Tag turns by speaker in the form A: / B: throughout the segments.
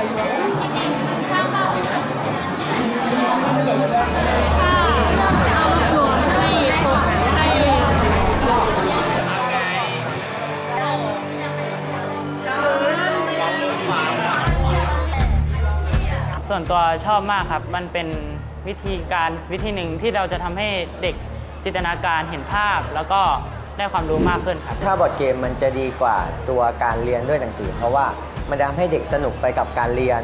A: ส่วนตัวชอบมากครับ มันเป็นวิธีการวิธีหนึ่งที่เราจะทำให้เด็กจินตนาการเห็นภาพ แล้วก็ได้ความรู้มากขึ้นครับ
B: ถ้าบอร์ดเกมมันจะดีกว่าตัวการเรียนด้วยหนังสือ เพราะว่า มันจะทำให้เด็กสนุกไปกับการเรียน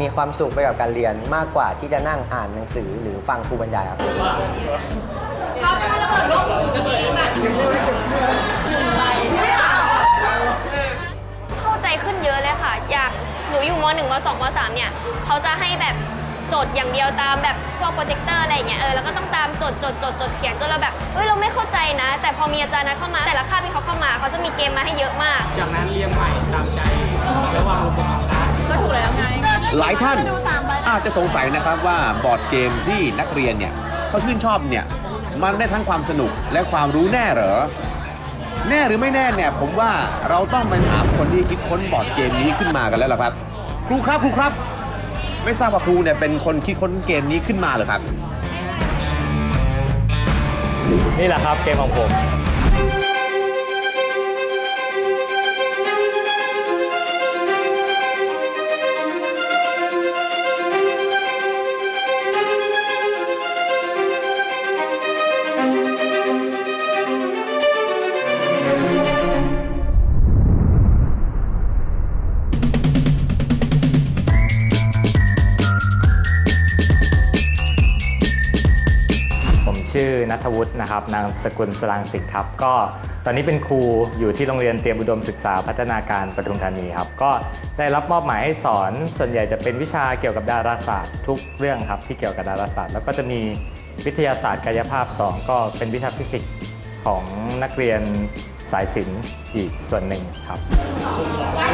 B: มีความสุขไปกับการเรียนมากกว่าที่จะนั่งอ่านหนังสือหรือฟังครูบรรยายครับ
C: เข้าใจขึ้นเยอะเลยค่ะ อยากหนูอยู่ม .1 ม .2 ม .3 เนี่ยเขาจะให้แบบจดอย่างเดียวตามแบบพวกโปรเจคเตอร์อะไรอย่างเงี้ยเออแล้วก็ต้องตามจดจดจดจดเขียนจนเราแบบเอ้ยเราไม่เข้าใจนะ แต่พอมีอาจารย์นั้นเข้ามาแต่ละคาบที่เขาเข้ามาเขาจะมีเกมมาให้เยอะมาก
A: จากนั้นเรียงใหม่ตามใจ ระหว่างลงกับการ
D: หลายท่านอาจจะสงสัยนะครับว่าบอร์ดเกมที่นักเรียนเนี่ยเขาชื่นชอบเนี่ยมันได้ทั้งความสนุกและความรู้แน่เหรอ แน่หรือไม่แน่เนี่ยผมว่าเราต้องไปถามคนที่คิดค้นบอร์ดเกมนี้ขึ้นมากันแล้วล่ะครับ ครูครับครูครับ ไม่ทราบว่าครูเนี่ยเป็นคนคิดค้นเกมนี้ขึ้นมาเหรอครับ
A: นี่แหละครับเกมของผมผม ทวุฒินะครับนามสกุลสรางสิทธิ์ครับก็ตอนนี้เป็นครูอยู่ที่โรงเรียนเตรียมอุดมศึกษาพัฒนาการปทุมธานีครับก็ได้รับมอบหมายให้สอนส่วนใหญ่จะเป็นวิชาเกี่ยวกับดาราศาสตร์ทุกเรื่องครับที่เกี่ยวกับดาราศาสตร์ แล้วก็จะมีวิทยาศาสตร์กายภาพ 2 ก็เป็นวิชาฟิสิกส์ของนักเรียนสายศิลป์อีกส่วนหนึ่งครับตอน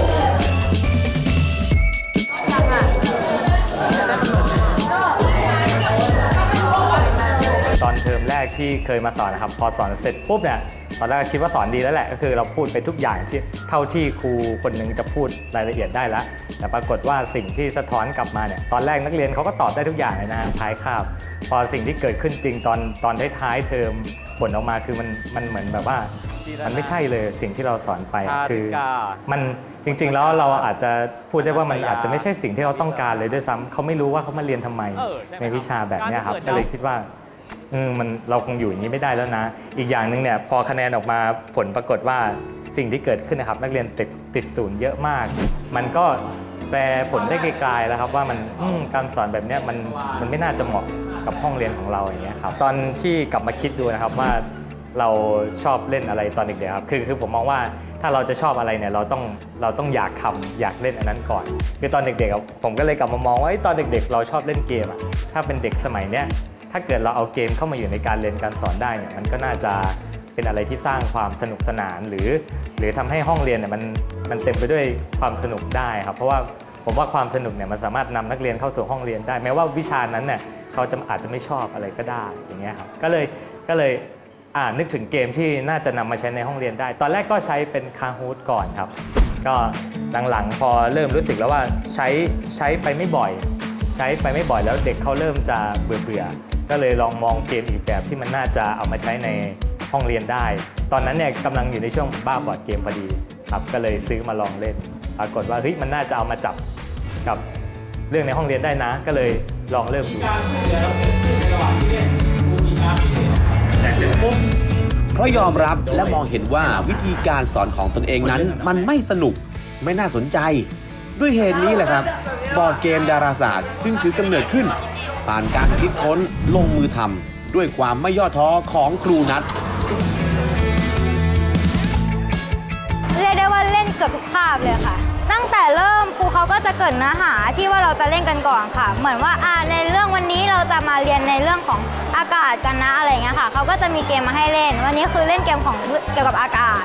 A: เทอมแรกที่เคยมาสอนนะครับพอสอนเสร็จปุ๊บเนี่ยตอนแรกก็คิดว่าสอนดีแล้วแหละก็คือเราพูดไปทุกอย่างที่เท่าที่ครูคนหนึ่งจะพูดรายละเอียดได้แล้วแต่ปรากฏว่าสิ่งที่สะท้อนกลับมาเนี่ยตอนแรกนักเรียนเขาก็ตอบได้ทุกอย่างเลยนะฮะท้ายคาบพอสิ่งที่เกิดขึ้นจริงตอนตอนท้ายๆเทอมผลออกมาคือมันมันเหมือนแบบว่ามันไม่ใช่เลยสิ่งที่เราสอนไปอะคือมันจริง ๆ แล้วเราอาจจะพูดได้ว่ามันอาจจะไม่ใช่สิ่งที่เราต้องการเลยด้วยซ้ำเขาไม่รู้ว่าเขามาเรียนทำไมในวิชาแบบเนี้ยครับก็เลยคิดว่าเออมันเราคงอยู่อย่างนี้ไม่ได้แล้วนะ อีกอย่างหนึ่งเนี่ยพอคะแนนออกมาผลปรากฏว่าสิ่งที่เกิดขึ้นนะครับ นักเรียนติดติดศูนย์เยอะมาก มันก็แปลผลได้ไกลๆแล้วครับว่ามันอืมการสอนแบบเนี้ยมันมันไม่น่าจะเหมาะกับห้องเรียนของเราอย่างเงี้ยครับตอนที่กลับมาคิดดูนะครับว่าเราชอบเล่นอะไรตอนเด็กๆครับคือคือผมมองว่าถ้าเราจะชอบอะไรเนี่ยเราต้องเราต้องอยากทำอยากเล่นอันนั้นก่อน คือตอนเด็กๆอะผมก็เลยกลับมามองว่าเอ้ยตอนเด็กๆ เราชอบเล่นเกมอะถ้าเป็นเด็กสมัยเนี้ย ถ้าเกิดเราเอาเกมเข้ามาอยู่ในการเรียนการสอนได้เนี่ยมันก็น่าจะเป็นอะไรที่สร้างความสนุกสนานหรือ หรือทำให้ห้องเรียนเนี่ยมันมันเต็มไปด้วยความสนุกได้ครับ เพราะว่าผมว่าความสนุกเนี่ยมันสามารถนำนักเรียนเข้าสู่ห้องเรียนได้ แม้ว่าวิชานั้นเนี่ยเขาจะอาจจะไม่ชอบอะไรก็ได้อย่างเงี้ยครับก็เลยก็เลยอ่านึกถึงเกมที่น่าจะนำมาใช้ในห้องเรียนได้ ตอนแรกก็ใช้เป็นคาฮูดก่อนครับ ก็หลังๆพอเริ่มรู้สึกแล้วว่าใช้ใช้ไปไม่บ่อย ใช้ไปไม่บ่อยแล้วเด็กเขาเริ่มจะเบื่อเบื่อ ก็เลยลองมองเกมอีกแบบที่มันน่าจะเอามาใช้ในห้องเรียนได้ ตอนนั้นเนี่ยกำลังอยู่ในช่วงบ้าบอร์ดเกมพอดีครับก็เลยซื้อมาลองเล่น ปรากฏว่าเฮ้ยมันน่าจะเอามาจับกับเรื่องในห้องเรียนได้นะ ก็เลยลองเริ่มดู
D: เพราะยอมรับและมองเห็นว่าวิธีการสอนของตนเองนั้น มันไม่สนุกไม่น่าสนใจ ด้วยเหตุนี้แหละครับ บอร์ดเกมดาราศาสตร์จึงถือกำเนิดขึ้น ผ่านการคิดค้นลงมือทำด้วยความไม่ย่อท้อของครูนัท
E: เรียกได้ว่าเล่นเกือบทุกคาบเลยค่ะ ตั้งแต่เริ่มครูเขาก็จะเกริดเนื้อหาที่ว่าเราจะเล่นกันก่อนค่ะ เหมือนว่าอ่าในเรื่องวันนี้เราจะมาเรียนในเรื่องของอากาศกันนะอะไรเงี้ยค่ะเขาก็จะมีเกมมาให้เล่น วันนี้คือเล่นเกมของเกี่ยวกับอากาศ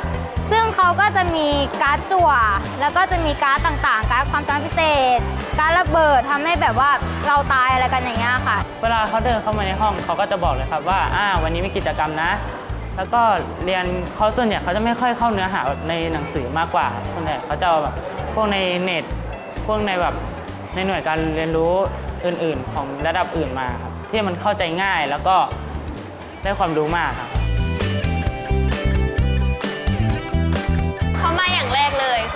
E: ซึ่งเขาก็จะมีการ์ดจั่ว แล้วก็จะมีการ์ดต่างๆ การ์ดความสามารถพิเศษ การดระเบิดทำให้แบบว่าเราตายอะไรกันอย่างเงี้ยค่ะ
A: เวลาเขาเดินเข้ามาในห้องเขาก็จะบอกเลยครับว่าอ่าวันนี้มีกิจกรรมนะ
F: แล้วก็เรียนเขาส่วนใหญ่เขาจะไม่ค่อยเข้าเนื้อหาในหนังสือมากกว่าส่วนใหญ่เขาจะแบบพวกในเน็ตพวกในแบบในหน่วยการเรียนรู้อื่น ๆ ของระดับอื่นมาครับที่มันเข้าใจง่ายแล้วก็ได้ความรู้มากครับ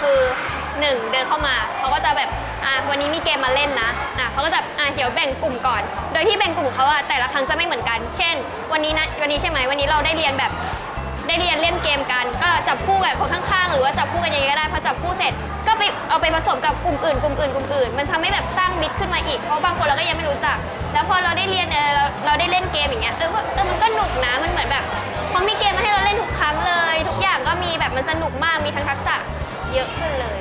C: คือหนึ่งเดินเข้ามาเขาก็จะแบบอะวันนี้มีเกมมาเล่นนะอะเขาก็จะอะเดี๋ยวแบ่งกลุ่มก่อน โดยที่แบ่งกลุ่มเขาอะแต่ละครั้งจะไม่เหมือนกัน เช่น วันนี้นะวันนี้ใช่ไหมวันนี้เราได้เรียนแบบได้เรียนเล่นเกมกัน ก็จับคู่กับคนข้างๆ หรือว่าจับคู่กันยังไงก็ได้พอจับคู่เสร็จ ก็ไปเอาไปผสมกับกลุ่มอื่นกลุ่มอื่นกลุ่มอื่นมันทำให้แบบสร้างมิตรขึ้นมาอีกเพราะบางคนเราก็ยังไม่รู้จัก แล้วพอเราได้เรียนเออเราเราได้เล่นเกมอย่างเงี้ยเออเออมันก็หนุกนะมันเหมือนแบบเขามีเกมมาให้เราเล่นทุกครั้งเลย ทุกอย่างก็มีแบบมันสนุกมากมีทั้งทักษะ เยอะขึ้นเลย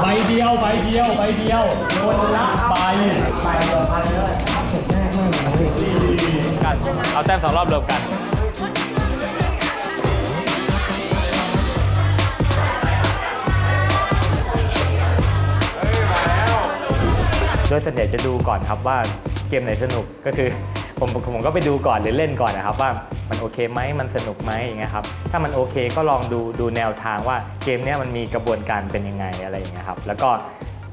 A: ใบเดียวใบเดียวใบเดียวคนละใบใบเดียวพันเลยกันเอาแต้มสองรอบรวมกัน โดยส่วนใหญ่จะดูก่อนครับว่าเกมไหนสนุกก็คือ ผมผมก็ไปดูก่อนหรือเล่นก่อนนะครับว่ามันโอเคไหมมันสนุกไหมอย่างเงี้ยครับถ้ามันโอเคก็ลองดูดูแนวทางว่าเกมเนี้ยมันมีกระบวนการเป็นยังไงอะไรอย่างเงี้ยครับแล้วก็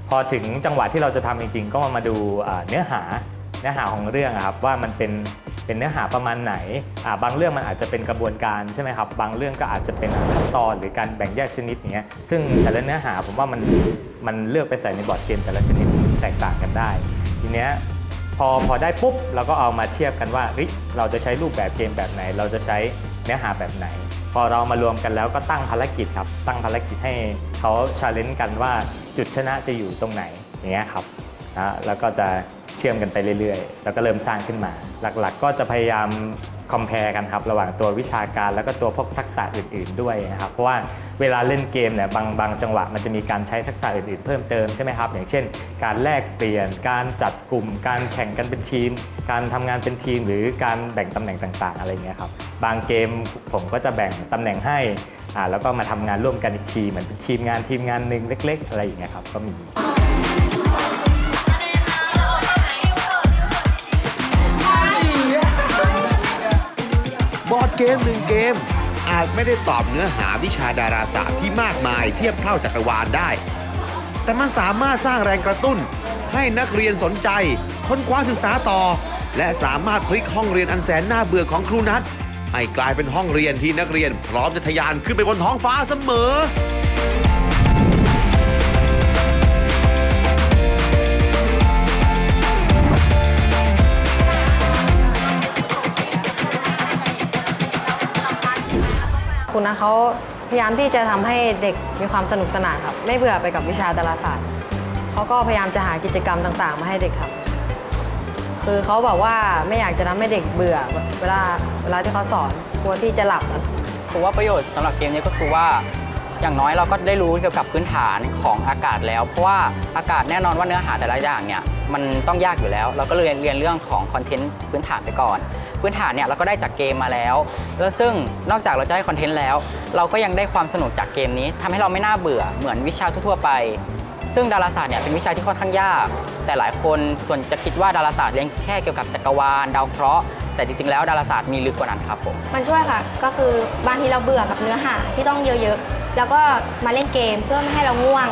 A: พอถึงจังหวะที่เราจะทำจริง ๆ ก็มาดูเนื้อหาเนื้อหาของเรื่องครับว่ามันเป็นเป็นเนื้อหาประมาณไหน บางเรื่องมันอาจจะเป็นกระบวนการใช่ไหมครับ บางเรื่องก็อาจจะเป็นขั้นตอนหรือการแบ่งแยกชนิดอย่างเงี้ย ซึ่งแต่ละเนื้อหาผมว่ามันมันเลือกไปใส่ในบอร์ดเกมแต่ละชนิดแตกต่างกันได้ ทีเนี้ย พอพอได้ปุ๊บเราก็เอามาเทียบกันว่าเฮ้ยเราจะใช้รูปแบบเกมแบบไหน เราจะใช้เนื้อหาแบบไหน พอเรามารวมกันแล้วก็ตั้งภารกิจครับ ตั้งภารกิจให้เขาชาเลนจ์กันว่าจุดชนะจะอยู่ตรงไหนอย่างเงี้ยครับนะแล้วก็จะเชื่อมกันไปเรื่อยๆ แล้วก็เริ่มสร้างขึ้นมา หลักๆ ก็จะพยายาม คอมเพลกันครับระหว่างตัววิชาการแล้วก็ตัวพวกทักษะอื่น ๆด้วยนะครับเพราะว่าเวลาเล่นเกมเนี่ยบางบางจังหวะมันจะมีการใช้ทักษะอื่น ๆ เพิ่มเติมใช่ไหมครับอย่างเช่น การแลกเปลี่ยน การจัดกลุ่ม การแข่งกันเป็นทีม การทำงานเป็นทีม หรือการแบ่งตำแหน่งต่าง ๆ อะไรเงี้ยครับบางเกมผมก็จะแบ่งตำแหน่งให้อ่าแล้วก็มาทำงานร่วมกันอีกทีเหมือนเป็นทีมงานทีมงานหนึ่งเล็ก ๆ อะไรอย่างเงี้ยครับก็มี
D: เกมหนึ่งเกม อาจไม่ได้ตอบเนื้อหาวิชาดาราศาสตร์ที่มากมายเทียบเท่าจักรวาลได้ แต่มันสามารถสร้างแรงกระตุ้น ให้นักเรียนสนใจ ค้นคว้าศึกษาต่อ และสามารถพลิกห้องเรียนอันแสนน่าเบื่อของครูนัทให้กลายเป็นห้องเรียนที่นักเรียนพร้อมจะทะยานขึ้นไปบนท้องฟ้าเสมอ
G: คุณนะเขาพยายามที่จะทำให้เด็กมีความสนุกสนานครับ ไม่เบื่อไปกับวิชาดาราศาสตร์เขาก็พยายามจะหากิจกรรมต่างๆ มาให้เด็กทำคือเขาบอกว่าไม่อยากจะทำให้เด็กเบื่อเวลาเวลาที่เขาสอนกลัวที่จะหลับอะ
H: ผมว่าประโยชน์สำหรับเกมนี้ก็คือว่าอย่างน้อยเราก็ได้รู้เกี่ยวกับพื้นฐานของอากาศแล้ว เพราะว่าอากาศแน่นอนว่าเนื้อหาแต่ละอย่างเนี่ยมันต้องยากอยู่แล้ว เราก็เลยเรียนเรื่องของคอนเทนต์พื้นฐานไปก่อน พื้นฐานเนี่ยเราก็ได้จากเกมมาแล้ว แล้วซึ่งนอกจากเราจะได้คอนเทนต์แล้ว เราก็ยังได้ความสนุกจากเกมนี้ทำให้เราไม่น่าเบื่อเหมือนวิชาทั่วๆไป ซึ่งดาราศาสตร์เนี่ยเป็นวิชาที่ค่อนข้างยาก แต่หลายคนส่วนจะคิดว่าดาราศาสตร์เรียนแค่เกี่ยวกับจักรวาลดาวเคราะห์แต่จริงๆแล้วดาราศาสตร์มีลึกกว่านั้นครับผม
I: มันช่วยค่ะ ก็คือบางทีเราเบื่อกับเนื้อหาที่ต้องเยอะๆ แล้วก็มาเล่นเกมเพื่อไม่ให้เราง่วง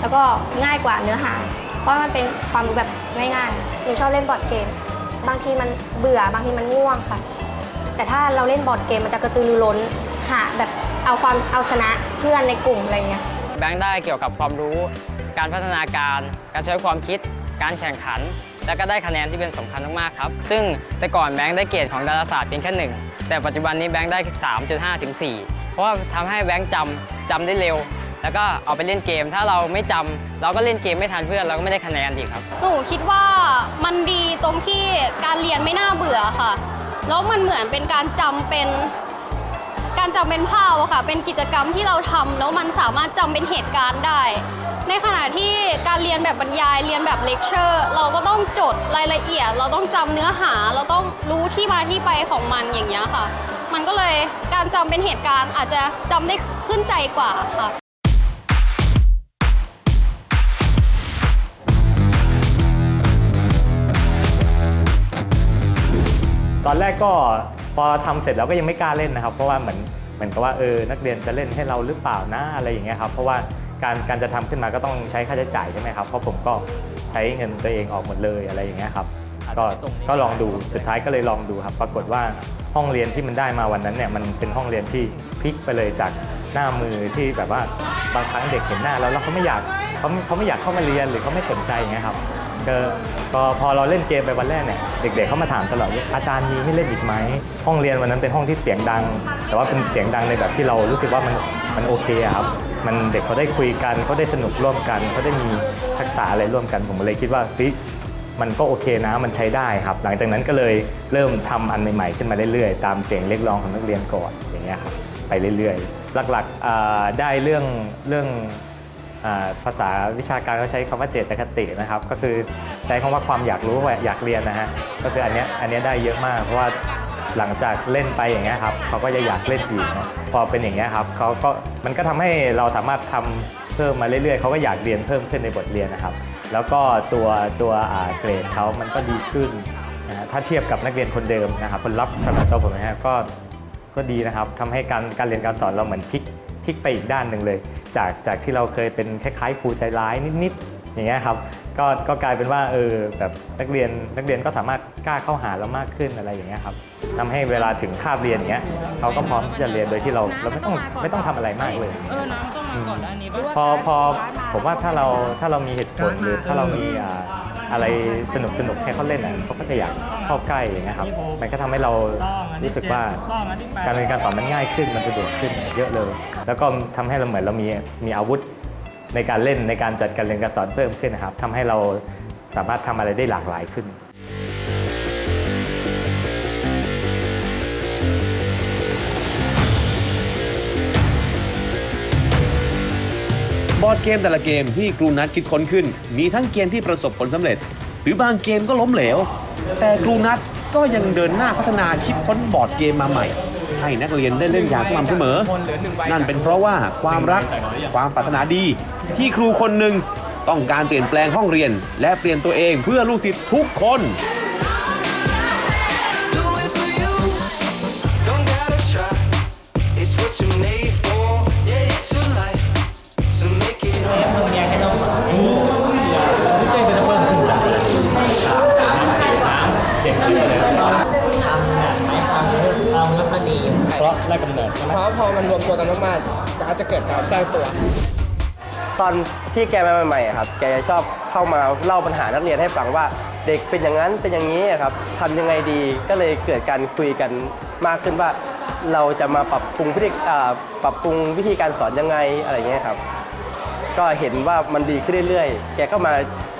I: แล้วก็ง่ายกว่าเนื้อหา เพราะมันเป็นความรู้แบบง่ายๆหนูชอบเล่นบอร์ดเกม บางทีมันเบื่อบางทีมันง่วงค่ะ แต่ถ้าเราเล่นบอร์ดเกมมันจะกระตือรือร้น หาแบบเอาความเอาชนะเพื่อนในกลุ่มอะไรเงี้ย
H: แบงค์ได้เกี่ยวกับความรู้ การพัฒนาการ การใช้ความคิด การแข่งขัน และก็ได้คะแนนที่เป็นสำคัญมากๆครับ ซึ่งแต่ก่อนแบงค์ได้เกรดของดาราศาสตร์เพียงแค่หนึ่งแต่ปัจจุบันนี้แบงค์ได้3.5ถึง4เพราะว่าทำให้แบงค์จำจำได้เร็ว แล้วก็เอาไปเล่นเกม ถ้าเราไม่จำเราก็เล่นเกมไม่ทันเพื่อนเราก็ไม่ได้คะแนนอีกครับ
J: หนูคิดว่ามันดีตรงที่การเรียนไม่น่าเบื่อค่ะแล้วมันเหมือนเป็นการจำเป็นการจำเป็นภาพอะค่ะ เป็นกิจกรรมที่เราทำแล้วมันสามารถจำเป็นเหตุการณ์ได้ ในขณะที่การเรียนแบบบรรยายเรียนแบบเลคเชอร์เราก็ต้องจดรายละเอียด เราต้องจำเนื้อหา เราต้องรู้ที่มาที่ไปของมันอย่างเงี้ยค่ะ มันก็เลยการจำเป็นเหตุการณ์อาจจะจำได้ขึ้นใจกว่าค่ะ
A: อนแรกก็พอทำเสร็จแล้วก็ยังไม่กล้าเล่นนะครับ เพราะว่าเหมือนเหมือนกับว่าเออนักเรียนจะเล่นให้เราหรือเปล่านะอะไรอย่างเงี้ยครับเพราะว่าการการจะทำขึ้นมาก็ต้องใช้ค่าใช้จ่ายใช่ไหมครับเพราะผมก็ใช้เงินตัวเองออกหมดเลยอะไรอย่างเงี้ยครับก็ก็ลองดูสุดท้ายก็เลยลองดูครับ ปรากฏว่าห้องเรียนที่มันได้มาวันนั้นเนี่ยมันเป็นห้องเรียนที่พลิกไปเลยจากหน้ามือที่แบบว่าบางครั้งเด็กเห็นหน้าแล้วแล้วเขาไม่อยากเขาเขาไม่อยากเข้ามาเรียนหรือเขาไม่สนใจอย่างเงี้ยครับ ก็ก็พอเราเล่นเกมไปวันแรกเนี่ยเด็กๆเขามาถามตลอดว่าอาจารย์มีให้เล่นอีกไหมห้องเรียนวันนั้นเป็นห้องที่เสียงดัง แต่ว่าเป็นเสียงดังในแบบที่เรารู้สึกว่ามันมันโอเคอะครับ มันเด็กเขาได้คุยกันเขาได้สนุกร่วมกันเขาได้มีทักษะอะไรร่วมกันผมเลยคิดว่าเฮ้ยมันก็โอเคนะมันใช้ได้ครับ หลังจากนั้นก็เลยเริ่มทำอันใหม่ๆขึ้นมาเรื่อยๆตามเสียงเรียกร้องของนักเรียนก่อนอย่างเงี้ยครับไปเรื่อยๆ หลักๆได้เรื่องเรื่อง ภาษาวิชาการเขาใช้คำว่าเจตคตินะครับ ก็คือใช้คำว่าความอยากรู้อยากเรียนนะฮะก็คืออันเนี้ยอันเนี้ยได้เยอะมาก เพราะว่าหลังจากเล่นไปอย่างเงี้ยครับเขาก็จะอยากเล่นอีกนะพอเป็นอย่างเงี้ยครับเขาก็มันก็ทำให้เราสามารถทำเพิ่มมาเรื่อยๆเขาก็อยากเรียนเพิ่มขึ้นในบทเรียนนะครับ แล้วก็ตัวตัวเกรดเขามันก็ดีขึ้นนะฮะถ้าเทียบกับนักเรียนคนเดิมนะครับผลลัพธ์สำหรับตัวผมนะฮะก็ก็ดีนะครับทำให้การการเรียนการสอนเราเหมือนพลิก ลิกไปอีกด้านหนึ่งเลย จากจากที่เราเคยเป็นคล้ายๆครูใจร้ายนิดๆอย่างเงี้ยครับก็ก็กลายเป็นว่าเออแบบนักเรียนนักเรียนก็สามารถกล้าเข้าหาเรามากขึ้นอะไรอย่างเงี้ยครับทำให้เวลาถึงคาบเรียนอย่างเงี้ยเขาก็พร้อมที่จะเรียนโดยที่เราเราไม่ต้องไม่ต้องทำอะไรมากเลย
F: เออน้ำต้องมาก่อนหน้านี้ป่ะ
A: พอพอผมว่าถ้าเราถ้าเรามีเหตุผลหรือถ้าเรามีอ่า อะไรสนุกสนุกให้เขาเล่นอะเขาก็จะอยากเข้าใกล้อย่างเงี้ยครับมันก็ทำให้เรารู้สึกว่าการเรียนการสอนมันง่ายขึ้นมันสะดวกขึ้นเยอะเลย แล้วก็ทำให้เราเหมือนเรามีมีอาวุธในการเล่นในการจัดการเรียนการสอนเพิ่มขึ้นนะครับทำให้เราสามารถทำอะไรได้หลากหลายขึ้น
D: บอร์ดเกมแต่ละเกมที่ครูนัทคิดค้นขึ้น มีทั้งเกมที่ประสบผลสำเร็จ หรือบางเกมก็ล้มเหลว แต่ครูนัทก็ยังเดินหน้าพัฒนาคิดค้นบอร์ดเกมมาใหม่ ให้นักเรียนได้เล่นอย่างสม่ำเสมอ นั่นเป็นเพราะว่าความรักความปรารถนาดี ที่ครูคนหนึ่งต้องการเปลี่ยนแปลงห้องเรียน และเปลี่ยนตัวเองเพื่อลูกศิษย์ทุกคน
K: สร้างตัว
B: ตอนที่แกมาใหม่ๆครับ แกจะชอบเข้ามาเล่าปัญหานักเรียนให้ฟังว่าเด็กเป็นอย่างนั้นเป็นอย่างนี้ครับทำยังไงดีก็เลยเกิดการคุยกันมากขึ้นว่า เราจะมาปรับปรุงวิธีอ่าปรับปรุงวิธีการสอนยังไงอะไรเงี้ยครับ ก็เห็นว่ามันดีขึ้นเรื่อยๆ แกก็มา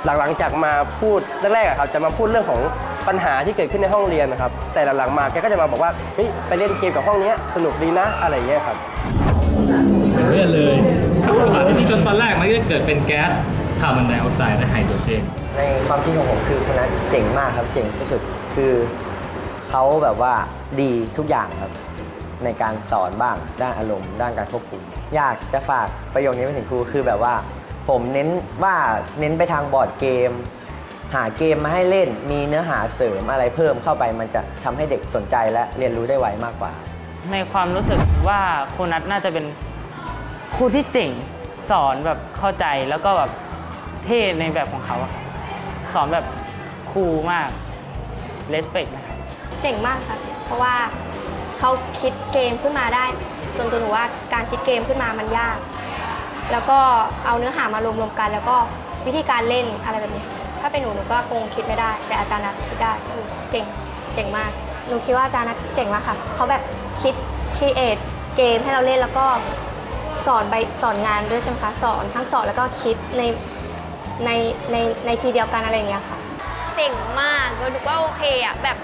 B: หลังๆจากมาพูดแรกๆครับจะมาพูดเรื่องของปัญหาที่เกิดขึ้นในห้องเรียนนะครับ แต่หลังๆมาแกก็จะมาบอกว่าเฮ้ยไปเล่นเกมกับห้องนี้สนุกดีนะอะไรเงี้ยครับ
A: เป็นเรื่องเลยปัญหาที่นี่จนตอนแรกมันก็เกิดเป็นแก๊สคาร์บอนไดออกไซด์และไฮโดรเจน
B: ในความคิดของผมคือคนนั้นเจ๋งมากครับเจ๋งที่สุดคือเขาแบบว่าดีทุกอย่างครับ ในการสอนบ้างด้านอารมณ์ด้านการควบคุม อยากจะฝากประโยคนี้ไปถึงครูคือแบบว่า ผมเน้นว่าเน้นไปทางบอร์ดเกม หาเกมมาให้เล่นมีเนื้อหาเสริมอะไรเพิ่มเข้าไปมันจะทำให้เด็กสนใจและเรียนรู้ได้ไวมากกว่า
F: ในความรู้สึกว่าครูนัทน่าจะเป็นค รูที่เจ๋งสอนแบบเข้าใจแล้วก็แบบเท่ในแบบของเขาอะสอนแบบคูลมาก respect นะครับ
I: เจ๋งมากครับเพราะว่าเขาคิดเกมขึ้นมาได้ ส่วนตัวหนูว่าการคิดเกมขึ้นมามันยาก แล้วก็เอาเนื้อหามารวมๆกัน แล้วก็วิธีการเล่นอะไรแบบนี้ ถ้าเป็นหนูหนูก็คงคิดไม่ได้ แต่อาจารย์นัทคิดได้คือเจ๋งเจ๋งมาก หนูคิดว่าอาจารย์นัทเจ๋งมากค่ะเขาแบบคิดครีเอทเกมให้เราเล่นแล้วก็ สอนใบสอนงานด้วยใช่ไหมคะสอนทั้งสอนแล้วก็คิดในในในในทีเดียวกันอะไรอย่างเงี้ยค่ะ
C: เจ๋งมากแล้วหนูก็โอเคอะแบบ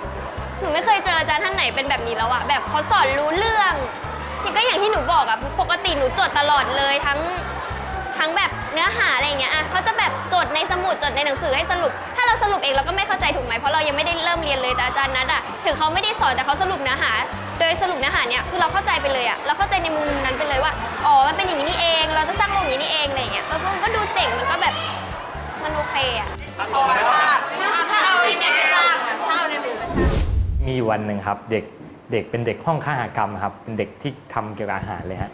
C: หนูไม่เคยเจออาจารย์ท่านไหนเป็นแบบนี้แล้วอะแบบเขาสอนรู้เรื่องนี่ก็อย่างที่หนูบอกอะปกติหนูจดตลอดเลยทั้งทั้งแบบ เนื้อหาอะไรอย่างเงี้ยอะเขาจะแบบจดในสมุดจดในหนังสือให้สรุป ถ้าเราสรุปเองเราก็ไม่เข้าใจถูกไหมเพราะเรายังไม่ได้เริ่มเรียนเลยแต่อาจารย์นัดอะถึงเขาไม่ได้สอนแต่เขาสรุปเนื้อหา โดยสรุปเนื้อหาเนี่ยคือเราเข้าใจไปเลยอะเราเข้าใจในมุมนั้นไปเลยว่าอ๋อมันเป็นอย่างนี้นี่เอง เราจะสร้างโลกอย่างนี้นี่เองอะไรอย่างเงี้ยแล้วก็มันก็ดูเจ๋งมันก็แบบมันโอเคอะถ้าเอาไอ้เนี่ยไปสร้างถ้าเอาในหมู่ไปสร้าง
A: มีอยู่วันหนึ่งครับเด็กเด็กเป็นเด็กห้องข้างกรรมครับเป็นเด็กที่ทำเกี่ยวกับอาหารเลยฮะ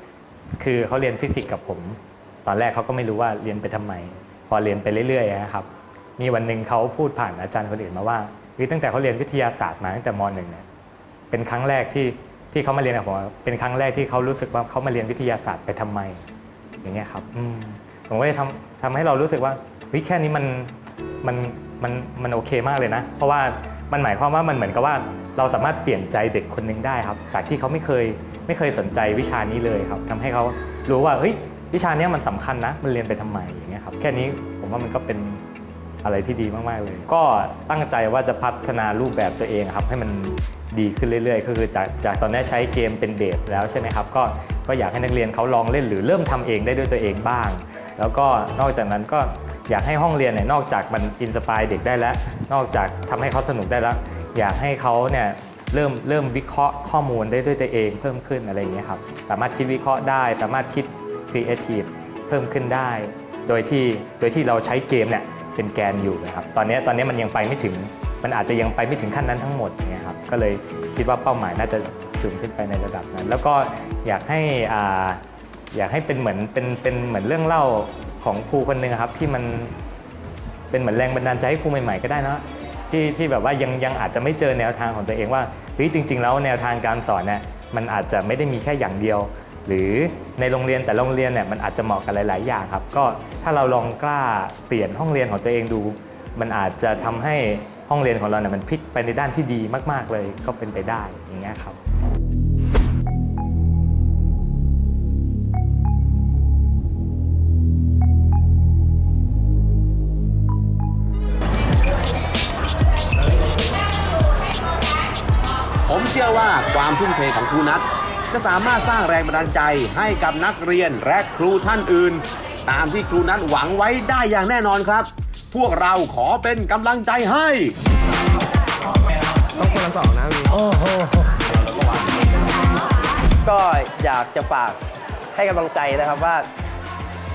A: คือเขาเรียนฟิสิกส์กับผม ตอนแรกเขาก็ไม่รู้ว่าเรียนไปทำไม พอเรียนไปเรื่อยๆนะครับ มีวันหนึ่งเขาพูดผ่านอาจารย์คนอื่นมาว่าเฮ้ยตั้งแต่เขาเรียนวิทยาศาสตร์มาตั้งแต่มหนึ่งเนี่ยเป็นครั้งแรกที่ที่เขามาเรียนกับผมเป็นครั้งแรกที่เขารู้สึกว่าเขามาเรียนวิทยาศาสตร์ไปทำไม อย่างเงี้ยครับผมก็เลยทำทำให้เรารู้สึกว่าเฮ้ยแค่นี้มันมันมันมันโอเคมากเลยนะ เพราะว่ามันหมายความว่ามันเหมือนกับว่าเราสามารถเปลี่ยนใจเด็กคนหนึ่งได้ครับ จากที่เขาไม่เคยไม่เคยสนใจวิชานี้เลยครับทำให้เขารู้ว่าเฮ้ย วิชาเนี้ยมันสำคัญนะ มันเรียนไปทำไมอย่างเงี้ยครับแค่นี้ผมว่ามันก็เป็นอะไรที่ดีมากๆเลย ก็ตั้งใจว่าจะพัฒนารูปแบบตัวเองครับ ให้มันดีขึ้นเรื่อยๆ ก็คือจากจากตอนนี้ใช้เกมเป็นเบสแล้วใช่ไหมครับ ก็ก็อยากให้นักเรียนเขาลองเล่นหรือเริ่มทำเองได้ด้วยตัวเองบ้าง แล้วก็นอกจากนั้นก็อยากให้ห้องเรียนเนี่ยนอกจากมันอินสปายเด็กได้แล้ว นอกจากทำให้เขาสนุกได้แล้ว อยากให้เขาเนี่ยเริ่มเริ่มวิเคราะห์ข้อมูลได้ด้วยตัวเองเพิ่มขึ้นอะไรอย่างเงี้ยครับ สามารถคิดวิเคราะห์ได้ สามารถคิด Creative เพิ่มขึ้นได้ โดยที่โดยที่เราใช้เกมเนี่ยเป็นแกนอยู่นะครับตอนนี้ตอนนี้มันยังไปไม่ถึง มันอาจจะยังไปไม่ถึงขั้นนั้นทั้งหมดอย่างเงี้ยครับก็เลยคิดว่าเป้าหมายน่าจะสูงขึ้นไปในระดับนั้น แล้วก็อยากให้อ่าอยากให้เป็นเหมือนเป็นเป็นเหมือนเรื่องเล่าของครูคนหนึ่งครับที่มันเป็นเหมือนแรงบันดาลใจให้ครูใหม่ๆก็ได้นะที่ที่แบบว่ายังยังอาจจะไม่เจอแนวทางของตัวเองว่าเฮ้ยจริง ๆ แล้วแนวทางการสอนเนี่ยมันอาจจะไม่ได้มีแค่อย่างเดียว หรือในโรงเรียนแต่โรงเรียนเนี่ยมันอาจจะเหมาะกับหลาย ๆ อย่างครับ ก็ถ้าเราลองกล้าเปลี่ยนห้องเรียนของตัวเองดู มันอาจจะทำให้ห้องเรียนของเราเนี่ยมันพลิกไปในด้านที่ดีมาก ๆ เลยก็เป็นไปได้อย่างเงี้ยครับ
D: ผมเชื่อว่าความทุ่มเทของครูนัท จะสามารถสร้างแรงบันดาลใจให้กับนักเรียนและครูท่านอื่น ตามที่ครูนัทหวังไว้ได้อย่างแน่นอนครับ พวกเราขอเป็นกำลังใจให้
K: ต้องคนละสองนะโอ้โห
B: ก็อยากจะฝากให้กำลังใจนะครับว่า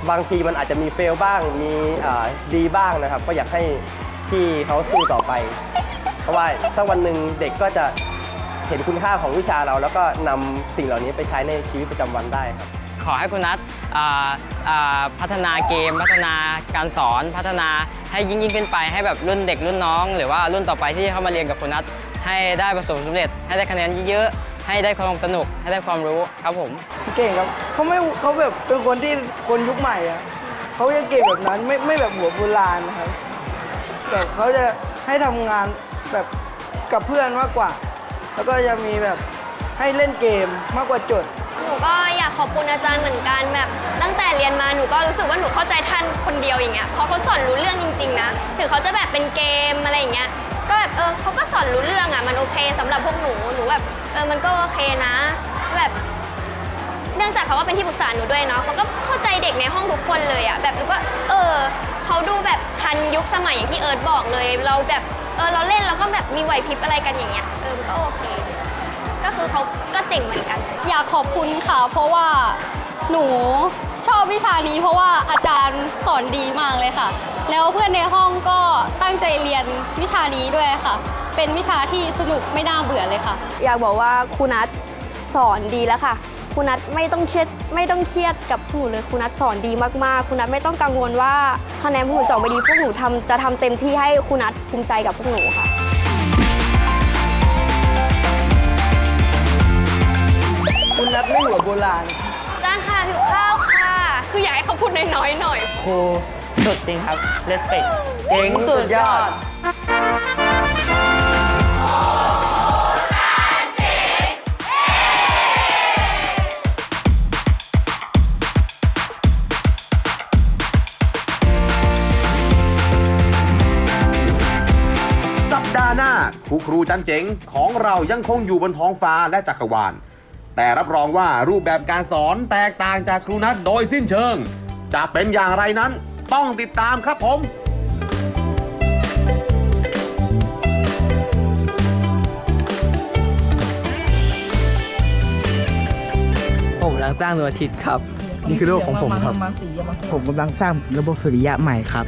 B: บางทีมันอาจจะมีเฟลบ้างมีอ่าดีบ้างนะครับ ก็อยากให้พี่เขาสู้ต่อไป เพราะว่าสักวันหนึ่งเด็กก็จะ เห็นคุณค่าของวิชาเรา แล้วก็นำสิ่งเหล่านี้ไปใช้ในชีวิตประจำวันได้ครับ
L: ขอให้คุณนัทอ่าอ่าพัฒนาเกม พัฒนาการสอนพัฒนาให้ยิ่งยิ่งขึ้นไปให้แบบรุ่นเด็กรุ่นน้อง หรือว่ารุ่นต่อไปที่เข้ามาเรียนกับคุณนัทให้ได้ประสบความสำเร็จ ให้ได้คะแนนเยอะๆให้ได้ความสนุก ให้ได้ความรู้ครับผม
M: เก่งครับเขาไม่เขาแบบเป็นคนที่คนยุคใหม่อะเขาจะเก่งแบบนั้นไม่ไม่แบบหัวโบราณนะครับแบบเขาจะให้ทำงานแบบกับเพื่อนมากกว่า แล้วก็จะมีแบบให้เล่นเกมมากกว่าจด
C: หนูก็อยากขอบคุณอาจารย์เหมือนกันแบบ ตั้งแต่เรียนมาหนูก็รู้สึกว่าหนูเข้าใจท่านคนเดียวอย่างเงี้ยเพราะเขาสอนรู้เรื่องจริง ๆ นะถึงเขาจะแบบเป็นเกมอะไรอย่างเงี้ยก็แบบเออเขาก็สอนรู้เรื่องอะมันโอเคสำหรับพวกหนูหนูแบบเออมันก็โอเคนะแบบเนื่องจากเขาก็เป็นที่ปรึกษาหนูด้วยเนาะเขาก็เข้าใจเด็กในห้องทุกคนเลยอะแบบหนูก็เออเขาดูแบบทันยุคสมัยอย่างที่เอิร์ธบอกเลย เราแบบ เออเราเล่นแล้วก็แบบมีไหวพริบอะไรกันอย่างเงี้ยเออมันก็โอเค ก็คือเขาก็เจ๋งเหมือนกัน
J: อยากขอบคุณค่ะ เพราะว่าหนูชอบวิชานี้เพราะว่าอาจารย์สอนดีมากเลยค่ะ แล้วเพื่อนในห้องก็ตั้งใจเรียนวิชานี้ด้วยค่ะ เป็นวิชาที่สนุกไม่น่าเบื่อเลยค่ะ
I: อยากบอกว่าครูนัทสอนดีแล้วค่ะค รูนัทไม่ต้องเครียดไม่ต้องเครียดกับพวกหนูเลยครูนัทสอนดีมากๆครูนัทไม่ต้องกังวลว่าคะแนนพวกหนูจะออกไม่ดีพวกหนูทำจะทำเต็มที่ให้ครูนัทภูมิใจกับพวกหนูค่ะ
M: คุณนัทไม่หัวโบราณ
C: จานค่ะหิวข้าวค่ะ คืออยากให้เขาพูดน้อยๆหน่อย
F: ครูสุดจริงครับ respect
M: เก่งสุดยอด
D: ครูครูจันเจ๋งของเรายังคงอยู่บนท้องฟ้าและจักรวาล แต่รับรองว่ารูปแบบการสอนแตกต่างจากครูนัทโดยสิ้นเชิง จะเป็นอย่างไรนั้นต้องติดตามครับผม
N: ผมกำลังสร้างดวงอาทิตย์ครับ นี่คือโลกของผมครับ ผมกำลังสร้างระบบสุริยะใหม่ครับ